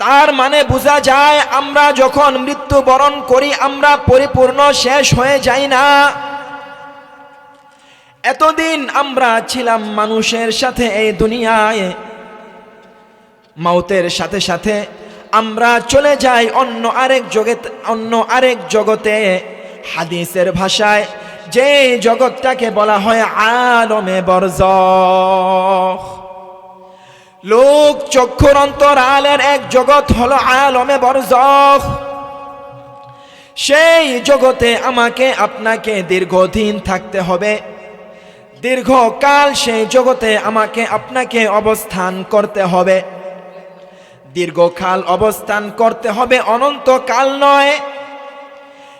তার মানে বোঝা যায় আমরা যখন মৃত্যুবরণ করি, আমরা পরিপূর্ণ শেষ হয়ে যাই না। এতদিন আমরা ছিলাম মানুষের সাথে এই দুনিয়ায়। মাউতের সাথে সাথে আমরা চলে যাই অন্য আরেক জগতে অন্য আরেক জগতে। হাদিসের ভাষায় যে জগৎটাকে বলা হয় আলমে বরজ লোক চক্ষুর অন্তর অন্তরালের এক জগৎ হলো আলমে বরজখ সেই জগতে আমাকে, আপনাকে দীর্ঘদিন থাকতে হবে। দীর্ঘকাল সেই জগতে আমাকে, আপনাকে অবস্থান করতে হবে। দীর্ঘকাল অবস্থান করতে হবে অনন্তকাল নয়।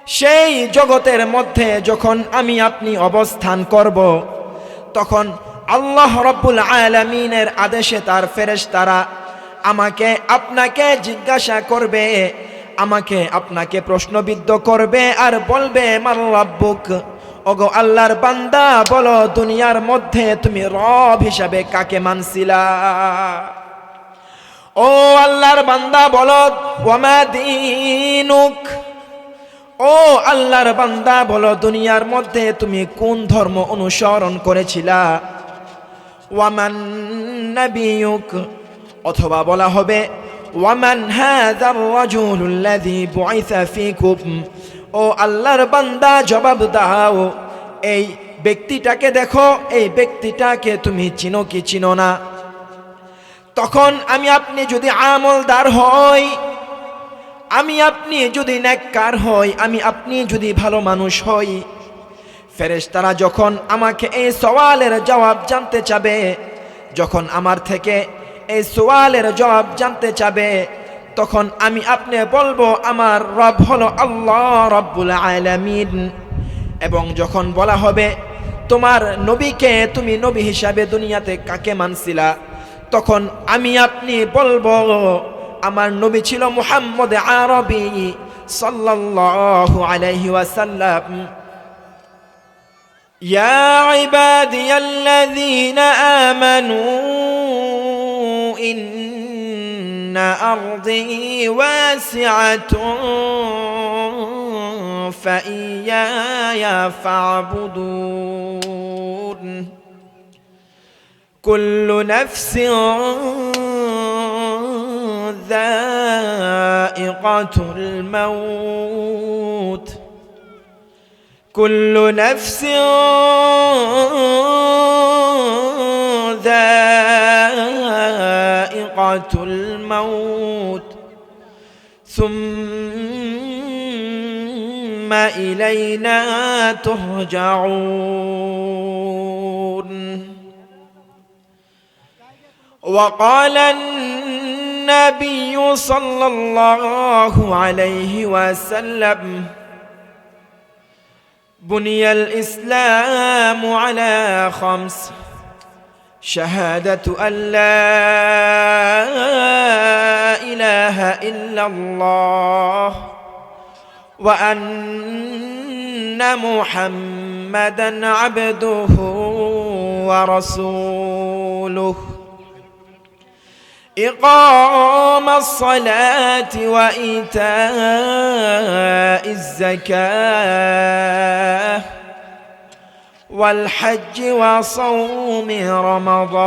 সেই জগতের মধ্যে যখন আমি, আপনি অবস্থান করব, তখন আল্লাহ রব্বুল আলমিনের আদেশে তার ফেরেশতারা আমাকে, আপনাকে জিজ্ঞাসা করবে, আমাকে আপনাকে প্রশ্নবিদ্ধ করবে আর বলবে মার রব্বুক? ওগো আল্লাহর বান্দা, বলো, দুনিয়ার মধ্যে তুমি রব হিসাবে কাকে মানছিলা? ও আল্লাহর বান্দা, বলো দিনুক? ও আল্লাহর বান্দা, বলো, দুনিয়ার মধ্যে তুমি কোন ধর্ম অনুসরণ করেছিলা? ওয়ামান নাবিয়ুক, অথবা বলা হবে, ওয়ামান হাযার রাজুলুল্লাযী বুইসা ফীকুম। ও আল্লাহর বান্দা, জবাব দাও, এই ব্যক্তিটাকে দেখো, এই ব্যক্তিটাকে তুমি চিনো কি চিনো না? তখন আমি আপনি যদি আমলদার হই, আমি আপনি যদি নেককার হই, আমি আপনি যদি ভালো মানুষ হই ফেরেশতারা যখন আমাকে এই সওয়ালের জবাব জানতে চাবে, যখন আমার থেকে এই সওয়ালের জবাব জানতে চাবে, তখন আমি আপনি বলব, আমার রব হলো আল্লাহ রব্বুল আলামিন। এবং যখন বলা হবে, তোমার নবীকে তুমি নবী হিসাবে দুনিয়াতে কাকে মানছিলা? তখন আমি আপনি বলব, আমার নবী ছিল মুহাম্মদ আরবি সাল্লাল্লাহু আলাইহি ওয়াসাল্লাম। يا عبادي الذين آمنوا إن أرضي واسعة فإياي فاعبدون. كل نفس ذائقة الموت. كل نفس ذائقة الموت. ثم إلينا ترجعون. وقال النبي صلى الله عليه وسلم بني الإسلام على خمس. شهادة أن لا إله إلا الله وأن محمدا عبده ورسوله. إقام الصلاة وإيتاء الزكاة والحج وصوم رمضان.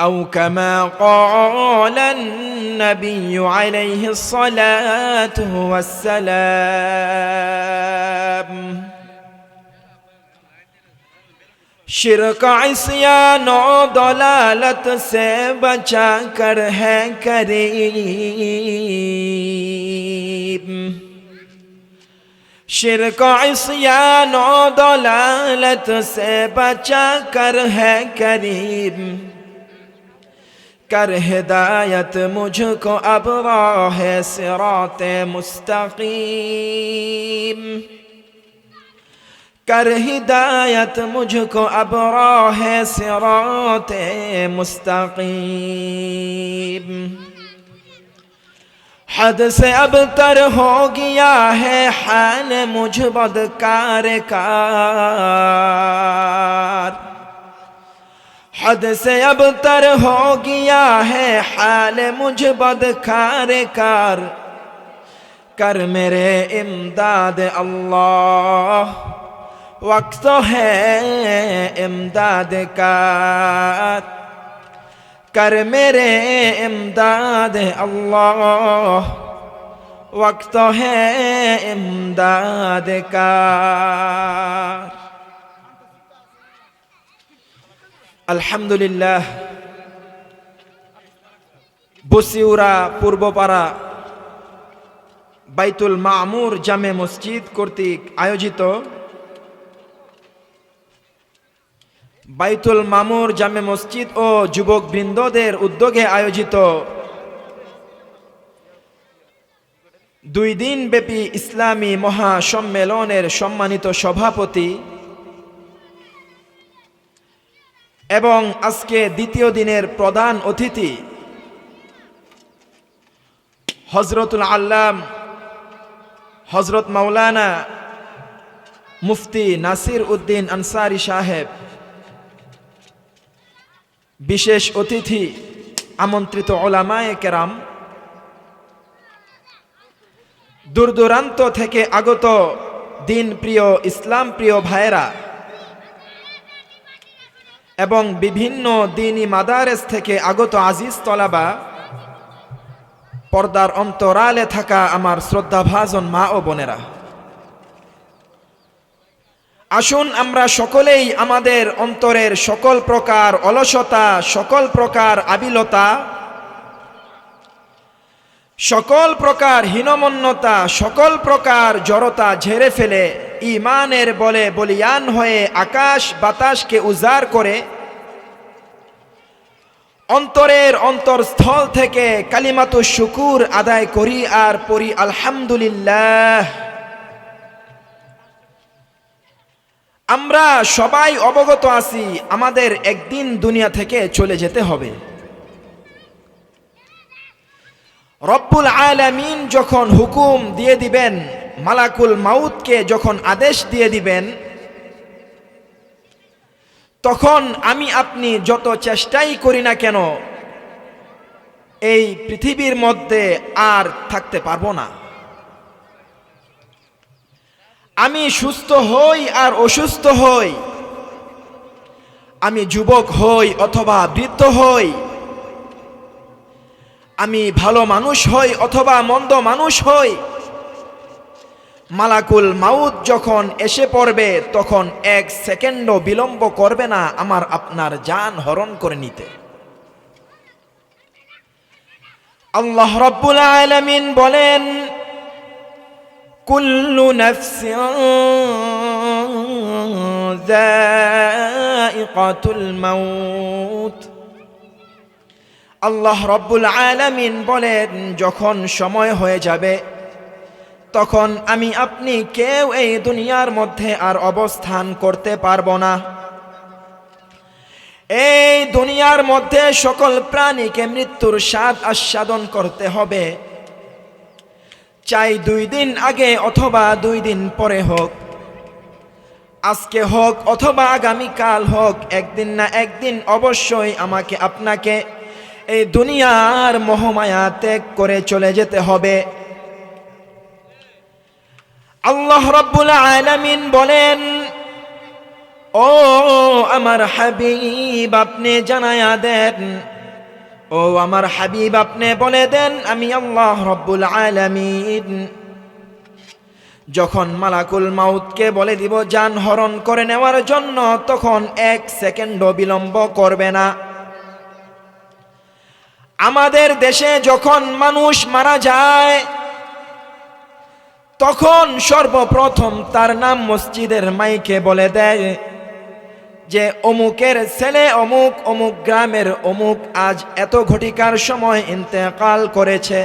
أو كما قال النبي عليه الصلاة والسلام शिरक इस्यान दलालत से बचा कर है करीब शिरक इस्यान दलालत से बचा कर है करीब कर हिदायत मुझको अब राह सिरात मुस्तकीम کر ہدایت مجھ کو ابرا ہے سرات مستقیم حد سے اب تر ہو گیا ہے حال مجھ بدکار کار حد سے اب تر ہو گیا ہے حال مجھ بدکار کار کر میرے امداد اللہ وقت ہے امداد کا کر میرے امداد اللہ وقت ہے امداد کا আলহামদুলিল্লাহ বসিউরা পূর্বপাড়া বাইতুল মামুর জামে মসজিদ কর্তৃক আয়োজিত বাইতুল মামুর জামে মসজিদ ও যুবক বৃন্দদের উদ্যোগে আয়োজিত দুই দিন ব্যাপী ইসলামী মহাসম্মেলনের সম্মানিত সভাপতি এবং আজকে দ্বিতীয় দিনের প্রধান অতিথি হজরতুল আল্লাম হজরত মাওলানা মুফতি নাসির উদ্দিন আনসারি সাহেব। বিশেষ অতিথি আমন্ত্রিত ওলামায়ে কেরাম দূর দূরান্ত থেকে আগত দিন প্রিয়, ইসলাম প্রিয় ভাইয়েরা এবং বিভিন্ন দিনী মাদারেস থেকে আগত আজিজ তলাবা, পর্দার অন্তরালে থাকা আমার শ্রদ্ধাভাজন মা ও বোনেরা। আসুন আমরা সকলেই আমাদের অন্তরের সকল প্রকার অলসতা, সকল প্রকার আবিলতা, সকল প্রকার হীনমন্যতা, সকল প্রকার জড়তা ঝেড়ে ফেলে ইমানের বলে বলিয়ান হয়ে আকাশ বাতাসকে উজাড় করে অন্তরের অন্তরস্থল থেকে কালিমাতু শুকুর আদায় করি আর পড়ি আলহামদুলিল্লাহ। আমরা সবাই অবগত আছি, আমাদের একদিন দুনিয়া থেকে চলে যেতে হবে। রব্বুল আলামিন যখন হুকুম দিয়ে দিবেন, মালাকুল মাউতকে যখন আদেশ দিয়ে দিবেন, তখন আমি আপনি যত চেষ্টাই করি না কেন, এই পৃথিবীর মধ্যে আর থাকতে পারব না। আমি সুস্থ হই আর অসুস্থ হই। আমি যুবক হই অথবা বৃদ্ধ হই। আমি ভালো মানুষ হই অথবা মন্দ মানুষ হই। মালাকুল মাউত যখন এসে পড়বে, তখন এক সেকেন্ডও বিলম্ব করবে না আমার আপনার জান হরণ করে নিতে। আল্লাহ রব্বুল আলামিন বলেন কুল্লু নাফসিন মাউত আল্লাহ রব্বুল আলামিন বলেন, যখন সময় হয়ে যাবে, তখন আমি আপনি কেউ এই দুনিয়ার মধ্যে আর অবস্থান করতে পারব না। এই দুনিয়ার মধ্যে সকল প্রাণীকে মৃত্যুর স্বাদ আস্বাদন করতে হবে। চাই দুই দিন আগে অথবা দুই দিন পরে হোক। আজকে হোক অথবা আগামীকাল হোক, একদিন না একদিন অবশ্যই আমাকে আপনাকে এই দুনিয়ার মোহমায়া ত্যাগ করে চলে যেতে হবে। আল্লাহ রব্বুল আলামিন বলেন, ও আমার হাবিব, আপনি জানায়া দেন ও আমার হাবিব, আপনি বলে দেন, আমি আল্লাহ রব্বুল আলামিন। যখন মালাকুল মাউতকে বলে দিব, যান হরণ করে নেওয়ার জন্য, তখন এক সেকেন্ডও বিলম্ব করবে না। আমাদের দেশে যখন মানুষ মারা যায়, তখন সর্বপ্রথম তার নাম মসজিদের মাইকে বলে দেয়। যে অমুকের ছেলে অমুক অমুক গ্রামের অমুক আজ এত ঘটিকার সময় ইন্তেকাল করেছে।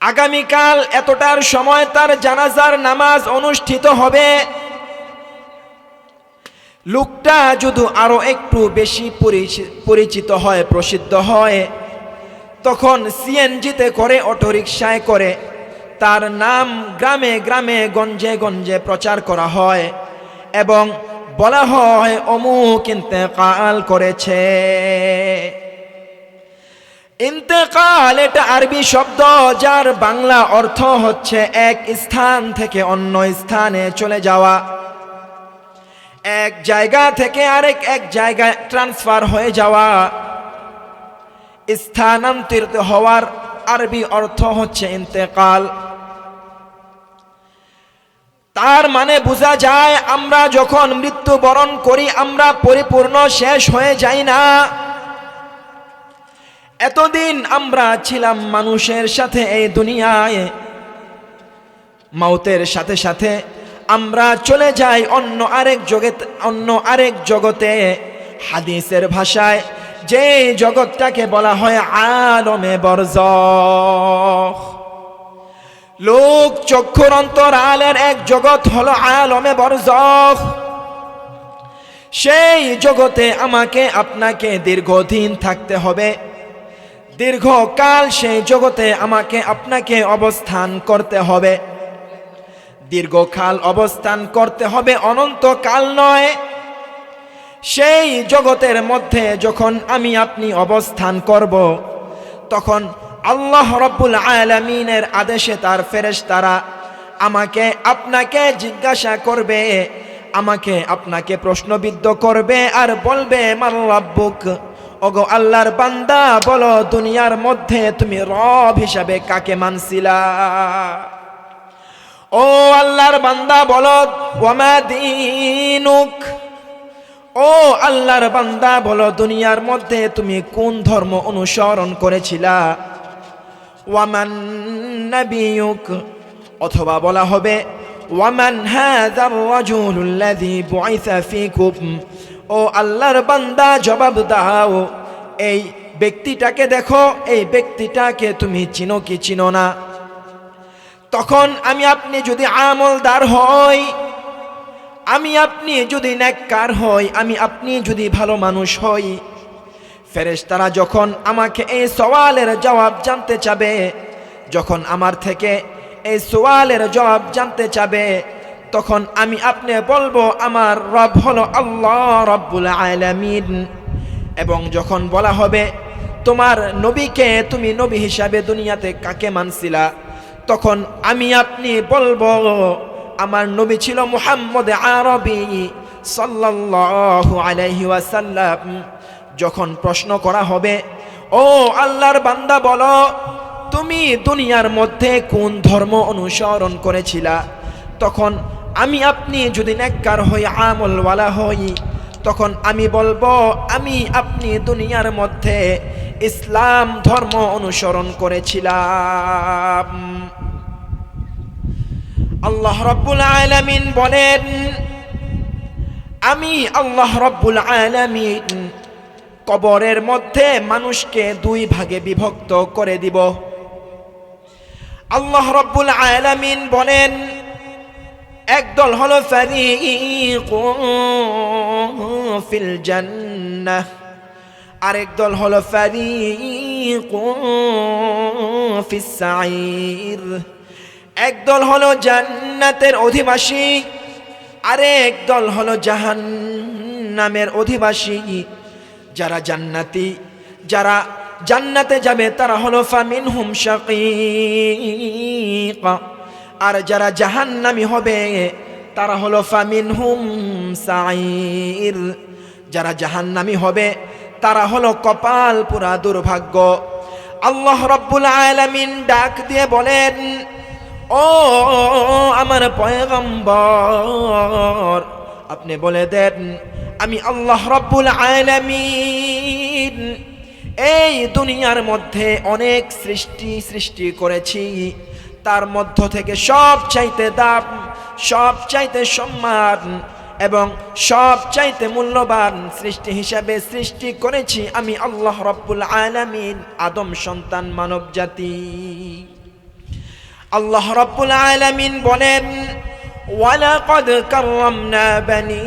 আগামীকাল এতটার সময় তার জানাজার নামাজ অনুষ্ঠিত হবে। লোকটা যদি আরও একটু বেশি পরিচিত হয়, প্রসিদ্ধ হয়, তখন সিএনজিতে করে অটোরিকশায় করে তার নাম গ্রামে গ্রামে, গঞ্জে গঞ্জে প্রচার করা হয় এবং বলা হয়, অমুক ইন্তেকাল করেছে। ইন্তেকাল, এটা আরবি শব্দ, যার বাংলা অর্থ হচ্ছে এক স্থান থেকে অন্য স্থানে চলে যাওয়া। এক জায়গা থেকে আরেক এক জায়গায় ট্রান্সফার হয়ে যাওয়া। স্থানান্তরিত হওয়ার আরবি অর্থ হচ্ছে ইন্তেকাল। তার মানে বোঝা যায় আমরা যখন মৃত্যুবরণ করি, আমরা পরিপূর্ণ শেষ হয়ে যাই না। এতদিন আমরা ছিলাম মানুষের সাথে এই দুনিয়ায়। মাউতের সাথে সাথে আমরা চলে যাই অন্য আরেক জগতে অন্য আরেক জগতে। হাদিসের ভাষায় যে জগৎটাকে বলা হয় আলমে বরজ। লোক চক্ষুর অন্তর অন্তরালের এক জগৎ হলো আলমে বরজখ সেই জগতে আমাকে, আপনাকে দীর্ঘদিন থাকতে হবে। দীর্ঘকাল সেই জগতে আমাকে, আপনাকে অবস্থান করতে হবে। দীর্ঘকাল অবস্থান করতে হবে অনন্তকাল নয়। সেই জগতের মধ্যে যখন আমি, আপনি অবস্থান করব, তখন আল্লাহ রব্বুল আলমিনের আদেশে তার ফেরেশতারা আমাকে, আপনাকে জিজ্ঞাসা করবে, আমাকে আপনাকে প্রশ্নবিদ্ধ করবে আর বলবে মার রাব্বুক? ওগো আল্লাহর বান্দা, বলো, দুনিয়ার মধ্যে তুমি রব হিসাবে কাকে মানছিলা? ও আল্লাহর বান্দা, বলো, ওয়ামা দিনুক? ও আল্লাহর বান্দা, বলো, দুনিয়ার মধ্যে তুমি কোন ধর্ম অনুসরণ করেছিলা? ওয়ামান নাবিয়ুক, অথবা বলা হবে, ওয়ামান হাযার রাজুলুল্লাযী বুইসা ফীকুম। ও আল্লাহর বান্দা, জবাব দাও, এই ব্যক্তিটাকে দেখো, এই ব্যক্তিটাকে তুমি চিনো কি চিনো না? তখন আমি আপনি যদি আমলদার হই, আমি আপনি যদি নেককার হই, আমি আপনি যদি ভালো মানুষ হই ফেরেশতারা যখন আমাকে এই সওয়ালের জবাব জানতে চাবে, যখন আমার থেকে এই সওয়ালের জবাব জানতে চাবে, তখন আমি আপনি বলব, আমার রব হলো আল্লাহ রব্বুল আলামিন। এবং যখন বলা হবে, তোমার নবীকে তুমি নবী হিসাবে দুনিয়াতে কাকে মানছিলা? তখন আমি আপনি বলব, আমার নবী ছিল মুহাম্মদ আরবি সাল্লাল্লাহু আলাইহি ওয়াসাল্লাম। যখন প্রশ্ন করা হবে, ও আল্লাহর বান্দা বলো, তুমি দুনিয়ার মধ্যে কোন ধর্ম অনুসরণ করেছিলা? তখন, আমি আপনি যদি নেককার হই, আমলওয়ালা হই, তখন আমি বলব, আমি আপনি দুনিয়ার মধ্যে ইসলাম ধর্ম অনুসরণ করেছিলাম। আল্লাহ রব্বুল আলামিন বলেন, আমি আল্লাহ রব্বুল আলামিন কবরের মধ্যে মানুষকে দুই ভাগে বিভক্ত করে দিব। আল্লাহ রব্বুল আলামিন বলেন একদল হলো ফিল জান্নাহ, আরেক দল হলো ফিস সাঈর। একদল হলো জান্নাতের অধিবাসী, আরেক দল হলো জাহান্নামের অধিবাসী। যারা জান্নাতি, যারা জান্নাতে যাবে তারা হলো ফামিন হুম আর যারা জাহান্নামি হবে তারা হলো ফামিন হুম সাইর যারা জাহান্নামি হবে তারা হলো কপাল পুরা দুর্ভাগ্য। আল্লাহ রব্বুল আলামিন ডাক দিয়ে বলেন, ও আমার পয়গম্বর, আপনি বলে দেন আমি আল্লাহ রব্বুল আলামিন এই দুনিয়ার মধ্যে অনেক সৃষ্টি সৃষ্টি করেছি। তার মধ্য থেকে সব চাইতে দাম সব চাইতে সম্মান এবং সব চাইতে মূল্যবান সৃষ্টি হিসাবে সৃষ্টি করেছি আমি আল্লাহ রব্বুল আলামিন, আদম সন্তান মানব জাতি আল্লাহ রব্বুল আলামিন বলেন ওয়ালাকাদ কাররামনা বানি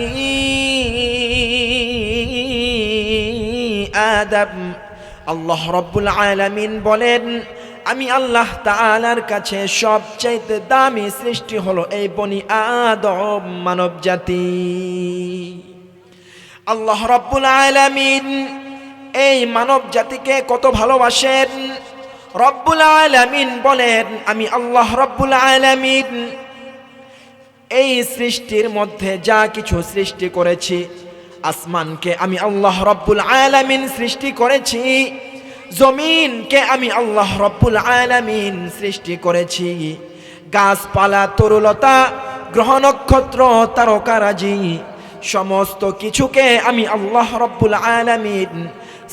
আদম আল্লাহ রব্বুল আলামিন বলেন, আমি আল্লাহ তাআলার কাছে সবচাইতে দামি সৃষ্টি হলো এই বনি আদম মানব জাতি আল্লাহ রব্বুল আলামিন এই মানব জাতিকে কত ভালোবাসেন। রব্বুল আলামিন বলেন, আমি আল্লাহ রব্বুল আলামিন এই সৃষ্টির মধ্যে যা কিছু সৃষ্টি করেছি, আসমানকে আমি আল্লাহ রব্বুল আলামিন সৃষ্টি করেছি, জমিনকে আমি আল্লাহ রব্বুল আলামিন সৃষ্টি করেছি, গাছপালা, তরুলতা গ্রহ নক্ষত্র তারকারাজি, সমস্ত কিছুকে আমি আল্লাহ রব্বুল আলামিন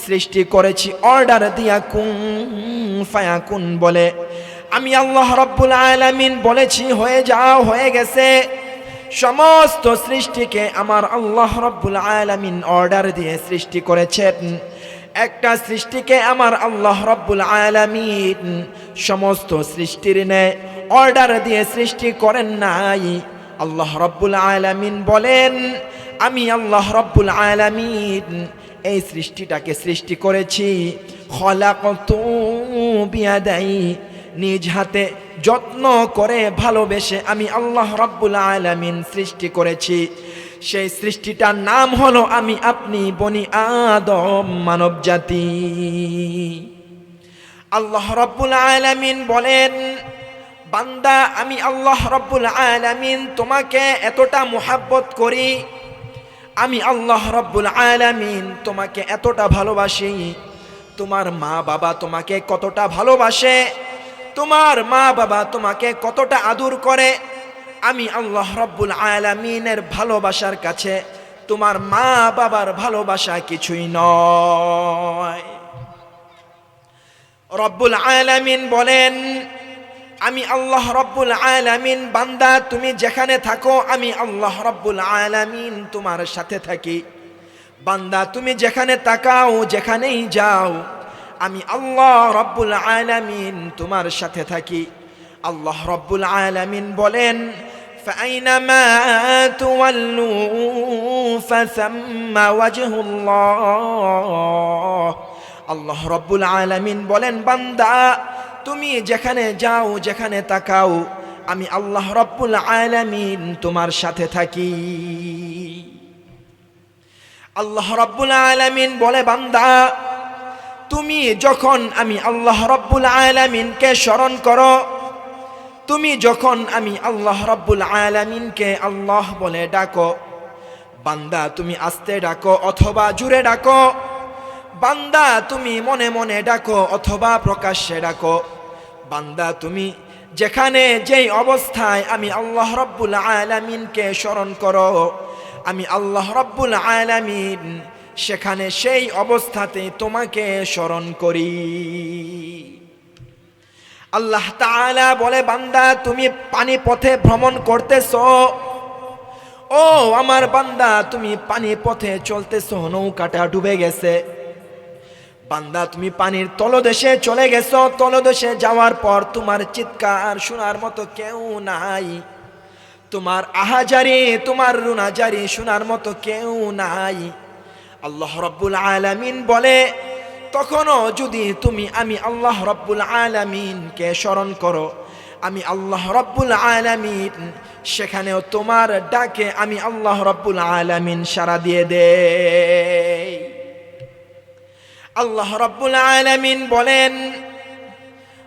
সৃষ্টি করেছি। অর্ডার দিয়া কুন ফায়াকুন বলে আমি আল্লাহ রব্বুল আলামিন বলেছি, হয়ে যাও, হয়ে গেছে। সমস্ত সৃষ্টিকে আমার আল্লাহ রব্বুল আলামিন অর্ডার দিয়ে সৃষ্টি করেছেন। একটা সৃষ্টিকে আমার আল্লাহ রব্বুল আলামিন সমস্ত সৃষ্টির ন্যায় অর্ডার দিয়ে সৃষ্টি করেন নাই। আল্লাহ রব্বুল আলামিন বলেন, আমি আল্লাহ রব্বুল আলামিন এই সৃষ্টিটাকে সৃষ্টি করেছি। খলাকতু বিয়াদাই নিজ হাতে যত্ন করে ভালোবেসে আমি আল্লাহ রব্বুল আলামিন সৃষ্টি করেছি। সেই সৃষ্টিটার নাম হলো আমি আপনি বনি আদম মানব জাতি। আল্লাহ রব্বুল আলামিন বলেন, বান্দা, আমি আল্লাহ রব্বুল আলামিন তোমাকে এতটা মোহাব্বত করি। আমি আল্লাহ রব্বুল আলামিন তোমাকে এতটা ভালোবাসি। তোমার মা বাবা তোমাকে কতটা ভালোবাসে। তোমার মা বাবা তোমাকে কতটা আদর করে? আমি আল্লাহ রব্বুল আলামিনের ভালোবাসার কাছে তোমার মা বাবার ভালোবাসা কিছুই নয়। রব্বুল আলামিন বলেন, আমি আল্লাহ রব্বুল আলামিন বান্দা, তুমি যেখানে থাকো, আমি আল্লাহ রব্বুল আলামিন তোমার সাথে থাকি। বান্দা, তুমি যেখানে তাকাও, যেখানেই যাও আমি আল্লাহ রব্বুল আলামিন তোমার সাথে থাকি আল্লাহ রব্বুল আলামিন বলেন فأينما تولوا فثم وجه الله আল্লাহ রব্বুল আলামিন বলেন বান্দা তুমি যেখানে যাও যেখানে তাকাও আমি আল্লাহ রব্বুল আলামিন তোমার সাথে থাকি আল্লাহ রব্বুল আলামিন বলে বান্দা তুমি যখন আমি আল্লাহ রব্বুল আলামিনকে স্মরণ করো, তুমি যখন আমি আল্লাহ রব্বুল আলামিনকে আল্লাহ বলে ডাকো, বান্দা তুমি আস্তে ডাকো অথবা জুড়ে ডাকো, বান্দা তুমি মনে মনে ডাকো অথবা প্রকাশ্যে ডাকো, বান্দা তুমি যেখানে যেই অবস্থায় আমি আল্লাহ রব্বুল আলামিনকে স্মরণ করো, আমি আল্লাহ রব্বুল আলামিন সেখানে সেই অবস্থাতে তোমাকে স্মরণ করি। আল্লাহ তাআলা বলে, বান্দা, তুমি পানি পথে ভ্রমণ করতেছ। ও আমার বান্দা, তুমি পানি পথে চলতেছ, নৌকাটা ডুবে গেছে। বান্দা, তুমি পানির তলদেশে চলে গেছো। তলদেশে যাওয়ার পর তোমার চিৎকার শোনার মতো কেউ নাই। তোমার আহাজারি, তোমার রুনাজারি শোনার মতো কেউ নাই। আল্লাহ রব্বুল আলামিন বলে, তখনও যদি তুমি আমি আল্লাহ রব্বুল আলামিনকে স্মরণ করো, আমি আল্লাহ রব্বুল আলামিন, সেখানেও তোমার ডাকে আমি আল্লাহ রব্বুল আলামিন সারা দিয়ে দে আল্লাহ রব্বুল আলামিন বলেন,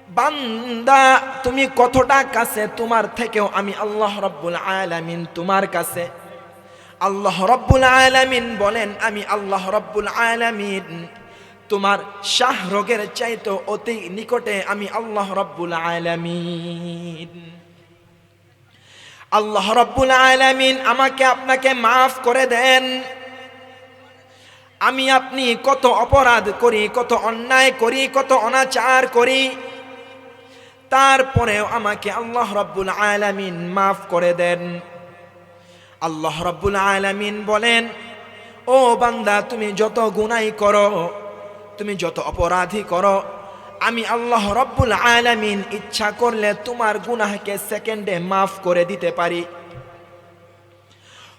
বান্দা, তুমি কতটা কাছে তোমার থেকেও আমি আল্লাহ রব্বুল আলামিন তোমার কাছে আল্লাহ রব্বুল আলামিন বলেন, আমি আল্লাহ রব্বুল আলামিন। তোমার শাহ রোগের চাইতো অতি নিকটে আমি আল্লাহ রব্বুল আলামিন। আল্লাহ রব্বুল আলামিন আমাকে আপনাকে মাফ করে দেন। আমি আপনি কত অপরাধ করি, কত অন্যায় করি, কত অনাচার করি। তারপরেও আমাকে আল্লাহ রব্বুল আলামিন মাফ করে দেন। আল্লাহ রব্বুল আলামিন বলেন, ও বান্দা, তুমি যত গুনাই করো, তুমি যত অপরাধী করো, আমি আল্লাহ রব্বুল আলামিন ইচ্ছা করলে তোমার গুনাহকে সেকেন্ডে মাফ করে দিতে পারি।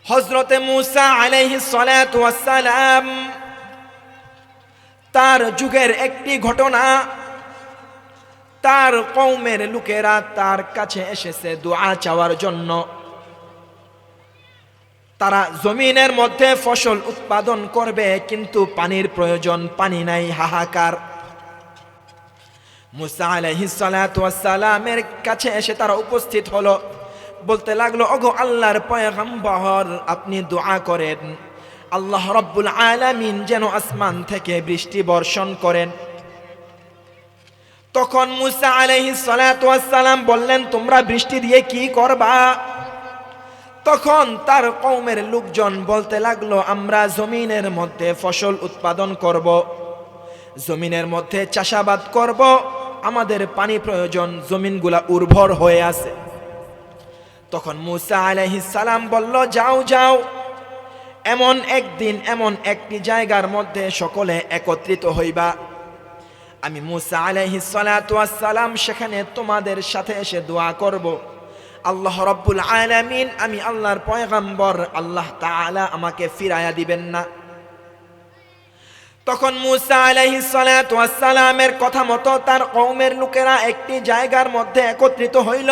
হজরতে মুসা আলাইহি সালাম তার যুগের একটি ঘটনা, তার কৌমের লোকেরা তার কাছে এসেছে দোয়া চাওয়ার জন্য। তারা জমিনের মধ্যে ফসল উৎপাদন করবে, কিন্তু পানির প্রয়োজন, পানি নাই, হাহাকার। মুসা আলহিসালামের কাছে এসে তারা উপস্থিত হলো। বলতে লাগল, ওগো আল্লাহর পয়গম্বর, আপনি দোয়া করেন। আল্লাহ রব্বুল আলামিন যেন আসমান থেকে বৃষ্টি বর্ষণ করেন। তখন মুসা আলহি সালাম বললেন, তোমরা বৃষ্টি দিয়ে কি করবা? তখন তার কৌমের লোকজন বলতে লাগল, আমরা জমিনের মধ্যে ফসল উৎপাদন করব, জমিনের মধ্যে চাষাবাদ করব, আমাদের পানি প্রয়োজন, জমিনগুলা উর্বর হয়ে আছে। তখন মুসা সালাম বলল, যাও যাও, এমন একদিন এমন একটি জায়গার মধ্যে সকলে একত্রিত হইবা। আমি মুসা সালাম সেখানে তোমাদের সাথে এসে দোয়া করব। আল্লাহ রব্বুল আলামিন, আমি আল্লাহর পয়গাম্বর, আল্লাহ তাআলা আমাকে ফিরায়া দিবেন না। তখন মুসা আলাইহি সালামের কথা মতো তার কওমের লোকেরা একটি জায়গার মধ্যে একত্রিত হইল।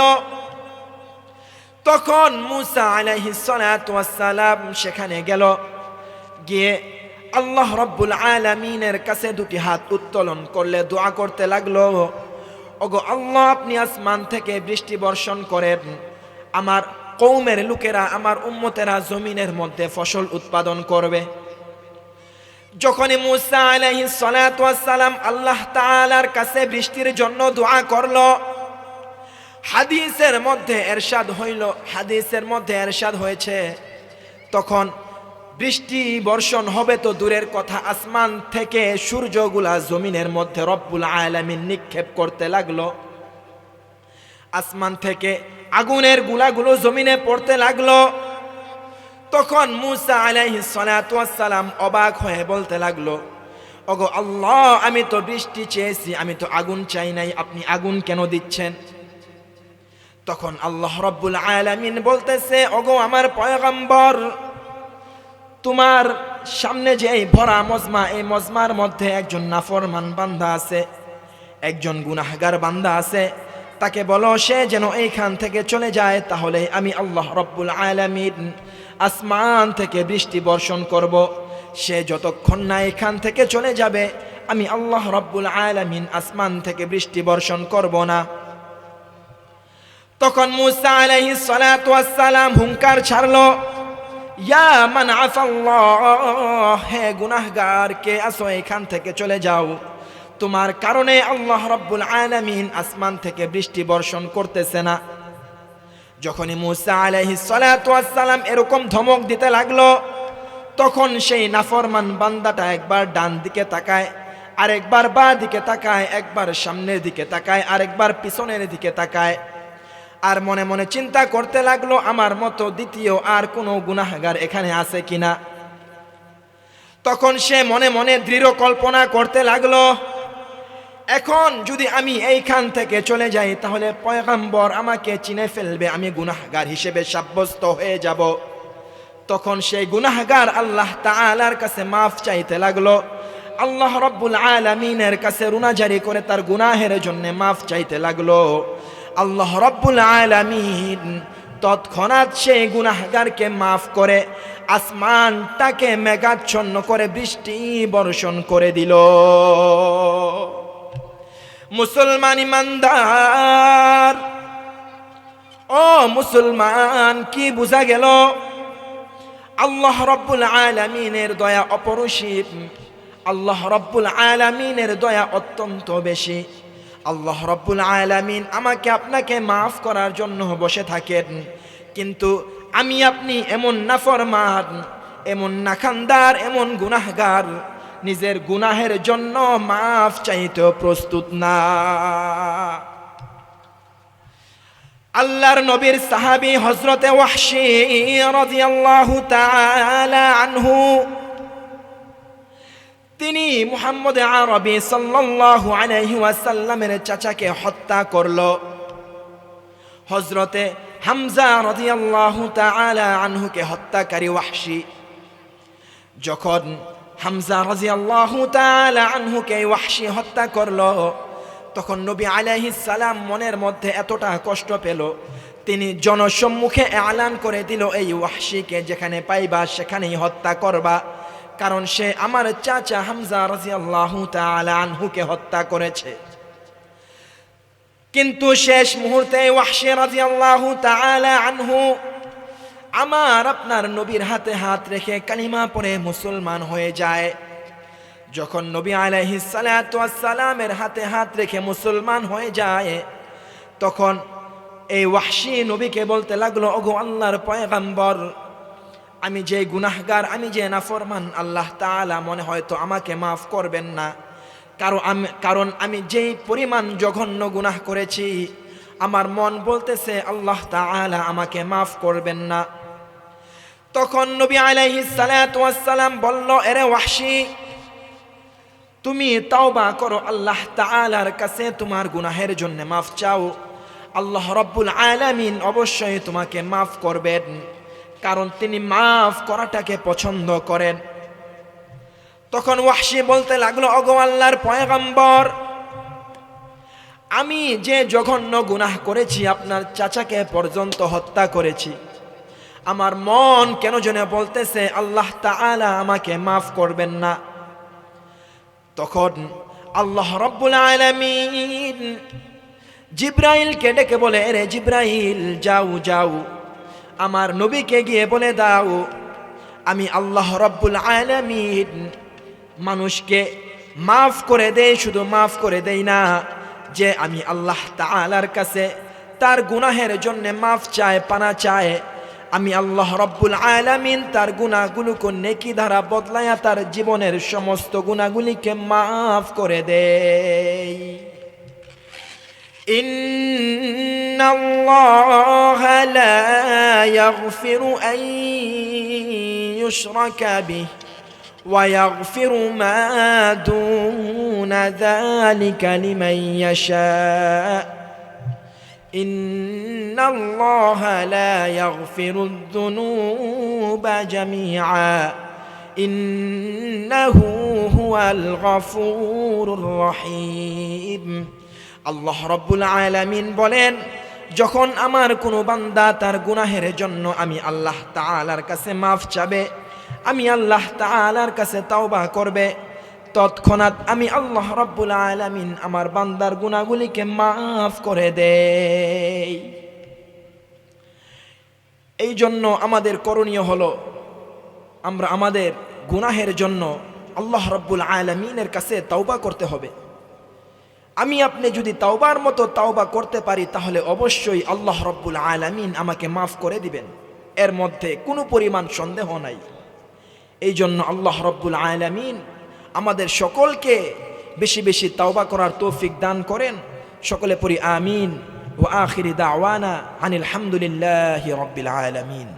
তখন মুসা আলাইহি সালাম সেখানে গেল। গিয়ে আল্লাহ রব্বুল আলামিনের কাছে দুটি হাত উত্তোলন করলে দোয়া করতে লাগল। ওগো আল্লাহ, আপনি আসমান থেকে বৃষ্টি বর্ষণ করেন। আমার কৌমের লোকেরা, আমার উম্মতেরা জমিনের মধ্যে ফসল উৎপাদন করবে। যখনই মুসা আলাইহি সালাম আল্লাহ তাআলার কাছে বৃষ্টির জন্য দোয়া করল, হাদিসের মধ্যে এরশাদ হইল, হাদিসের মধ্যে এরশাদ হয়েছে। তখন বৃষ্টি বর্ষণ হবে তো দূরের কথা, আসমান থেকে সূর্যগুলা জমিনের মধ্যে রব্বুল আলামিন নিক্ষেপ করতে লাগল। আসমান থেকে আগুনের গুলাগুলো জমিনে পড়তে লাগল। তখন মুসা আলাইহি সালাম অবাক হয়ে বলতে লাগল, ওগো আল্লাহ, আমি তো বৃষ্টি চেয়েছি, আমি তো আগুন চাই নাই, আপনি আগুন কেন দিচ্ছেন? তখন আল্লাহ রব্বুল আলামিন বলতেছে, ওগো আমার পয়গম্বর তোমার সামনে যে এই ভরা মজমা, এই মজমার মধ্যে একজন নাফরমান বান্দা আছে, একজন গুনাহগার বান্দা আছে। তাকে বলো, সে যেন এইখান থেকে চলে যায়, তাহলে আমি আল্লাহ রব্বুল আলামিন আসমান থেকে বৃষ্টি বর্ষণ করব। সে যতক্ষণ না এখান থেকে চলে যাবে, আমি আল্লাহ রব্বুল আলামিন আসমান থেকে বৃষ্টি বর্ষণ করব না। তখন মুসা সালাম হুঙ্কার ছাড়লো ইয়া মান আফাল্লাহ, হে গুনাহগার, কে আসো এখান থেকে চলে যাও। তোমার কারণে আল্লাহ রব্বুল আলামিন আসমান থেকে বৃষ্টি বর্ষণ করতেছে না। যখনই মুসা সালাতু সালাম এরকম ধমক দিতে লাগল, তখন সেই নাফরমান বান্দাটা একবার ডান দিকে তাকায়, আরেকবার বা দিকে তাকায়, একবার সামনের দিকে তাকায়, আরেকবার পিছনের দিকে তাকায়। আর মনে মনে চিন্তা করতে লাগল, আমার মতো দ্বিতীয় আর কোনো গুনাহগার এখানে আছে কিনা। তখন সে মনে মনে দৃঢ় কল্পনা করতে লাগল, এখন যদি আমি এইখান থেকে চলে যাই, তাহলে পয়গাম্বর আমাকে চিনে ফেলবে, আমি গুনাহগার হিসেবে সাব্যস্ত হয়ে যাব। তখন সেই গুনাহগার আল্লাহ তাআলার কাছে মাফ চাইতে লাগল, আল্লাহ রব্বুল আলামিনের কাছে রুনাজারি করে তার গুনাহের জন্য মাফ চাইতে লাগল। আল্লাহ রব্বুল আলামিন তৎক্ষণাৎ সেই গুনাহগারকে মাফ করে আসমানটাকে মেঘাচ্ছন্ন করে বৃষ্টি বর্ষণ করে দিল। মুসলমান ইমানদার, ও মুসলমান, কি বোঝা গেল? আল্লাহ রব্বুল আলামিনের দয়া অপরসীম, আল্লাহ রব্বুল আলামিনের দয়া অত্যন্ত বেশি। আল্লাহ রব্বুল আলামিন আমাকে আপনাকে মাফ করার জন্য বসে থাকেন। কিন্তু আমি আপনি এমন নাফরমান, এমন নাখানদার, এমন গুনাহগার, নিজের গুনাহের জন্য মাফ চাইতেও প্রস্তুত না। আল্লাহর নবীর সাহাবী হজরতে ওয়াহশি রাদিয়াল্লাহু তাআলা আনহু তিনি মুহাম্মদ আরবি সাল্লাল্লাহু আলাইহি ওয়াসাল্লামের চাচাকে হত্যা করল। হজরতে হামজা রাদিয়াল্লাহু তাআলা আনহুকে হত্যাকারী ওয়াহশি। যখন হামজা রাদিয়াল্লাহু তাআলা আনহুকে ওয়াহশি হত্যা করল, তখন নবী আলাইহিস সালাম মনের মধ্যে এতটা কষ্ট পেল। তিনি জনসম্মুখে এলান করে দিল, এই ওয়াহশিকে যেখানে পাইবা সেখানেই হত্যা করবা। কারণ সে আমার চাচা হামজা রাজিয়াল্লাহু তাআলা আনহুকে হত্যা করেছে। কিন্তু শেষ মুহূর্তে ওয়াহশি রাজিয়াল্লাহু তাআলা আনহু আমার আপনার নবীর হাতে হাত রেখে কালিমা পড়ে মুসলমান হয়ে যায়। যখন নবী আলাইহিস সালাতু সালামের হাতে হাত রেখে মুসলমান হয়ে যায়, তখন এই ওয়াহশি নবীকে বলতে লাগল, ওগো আল্লাহর পয়গাম্বর আমি যে গুনাহগার, আমি যে নাফরমান, আল্লাহ তাআলা মনে হয়তো আমাকে মাফ করবেন না। কারণ আমি কারণ আমি যেই পরিমাণ জঘন্য গুনাহ করেছি, আমার মন বলতেছে, আল্লাহ তাআলা আমাকে মাফ করবেন না। তখন নবী আলাইহিস সালাতু সালাম বলল, এরে ওয়াহশি, তুমি তাওবা করো, আল্লাহ তাআলার কাছে তোমার গুনাহের জন্য মাফ চাও। আল্লাহ রব্বুল আলামিন অবশ্যই তোমাকে মাফ করবেন। কারণ তিনি মাফ করাটাকে পছন্দ করেন। তখন ওয়াহশি বলতে লাগল অগো আল্লাহর পয়গম্বর, আমি যে জঘন্য গুনাহ করেছি, আপনার চাচাকে পর্যন্ত হত্যা করেছি। আমার মন কেন যেন বলতেছে, আল্লাহ তাআলা আমাকে মাফ করবেন না। তখন আল্লাহ রব্বুল আলামিন জিব্রাইলকে ডেকে বলে রে জিব্রাইল, যাও যাও। আমার নবীকে গিয়ে বলে দাও, আমি আল্লাহ রব্বুল আলামিন মানুষকে মাফ করে দেই, শুধু মাফ করে দেই না, যে আমি আল্লাহ তাআলার কাছে তার গুনাহের জন্য মাফ চায় পানা চায় আমি আল্লাহ রব্বুল আলামিন তার গুণাগুলোকে নেকি দ্বারা বদলায়া তার জীবনের সমস্ত গুণাগুলিকে মাফ করে দেই। إن الله لا يغفر أن يشرك به ويغفر ما دون ذلك لمن يشاء إن الله لا يغفر الذنوب جميعا إنه هو الغفور الرحيم আল্লাহ রব্বুল আলামিন বলেন, যখন আমার কোনো বান্দা তার গুনাহের জন্য আমি আল্লাহ তাআলার কাছে মাফ চাবে, আমি আল্লাহ তাআলার কাছে তাওবা করবে, তৎক্ষণাৎ আমি আল্লাহ রব্বুল আলামিন আমার বান্দার গুনাহগুলিকে মাফ করে দেই। এই জন্য আমাদের করণীয় হলো, আমরা আমাদের গুনাহের জন্য আল্লাহ রব্বুল আলামিনের কাছে তাওবা করতে হবে। আমি আপনি যদি তাওবার মতো তাওবা করতে পারি, তাহলে অবশ্যই আল্লাহ রব্বুল আলামিন আমাকে মাফ করে দিবেন। এর মধ্যে কোনো পরিমাণ সন্দেহ নাই। এই জন্য আল্লাহ রব্বুল আলামিন আমাদের সকলকে বেশি বেশি তাওবা করার তৌফিক দান করেন। সকলে পড়ি আমিন ও আখিরি দাওয়ানা আনিল হামদুলিল্লাহি রব্বিল আলামিন।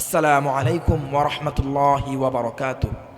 আসসালামু আলাইকুম ওয়া রাহমাতুল্লাহি ওয়া বারাকাতুহু।